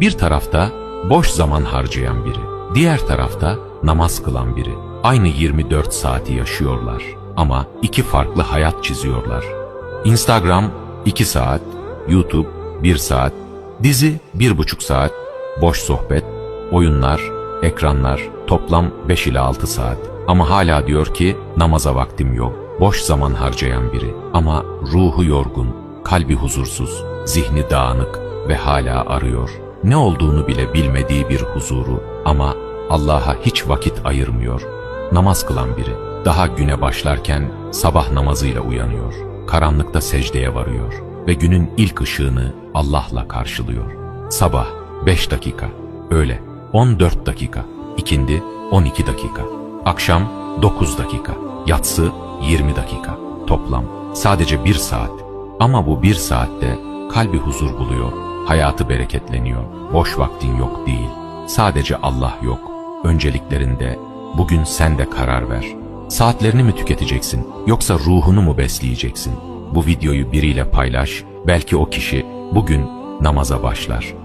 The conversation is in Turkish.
Bir tarafta boş zaman harcayan biri, diğer tarafta namaz kılan biri. Aynı 24 saati yaşıyorlar ama iki farklı hayat çiziyorlar. Instagram 2 saat, YouTube 1 saat, dizi 1,5 saat, boş sohbet, oyunlar, ekranlar toplam 5 ila 6 saat. Ama hala diyor ki namaza vaktim yok. Boş zaman harcayan biri ama ruhu yorgun, kalbi huzursuz, zihni dağınık ve hala arıyor. Ne olduğunu bile bilmediği bir huzuru ama Allah'a hiç vakit ayırmıyor. Namaz kılan biri daha güne başlarken sabah namazıyla uyanıyor. Karanlıkta secdeye varıyor ve günün ilk ışığını Allah'la karşılıyor. Sabah 5 dakika, öğle 14 dakika, ikindi 12 dakika, akşam 9 dakika, yatsı 20 dakika. Toplam sadece 1 saat. Ama bu 1 saatte kalbi huzur buluyor, hayatı bereketleniyor. Boş vaktin yok değil. Sadece Allah yok. Önceliklerinde bugün sen de karar ver. Saatlerini mi tüketeceksin yoksa ruhunu mu besleyeceksin? Bu videoyu biriyle paylaş. Belki o kişi bugün namaza başlar.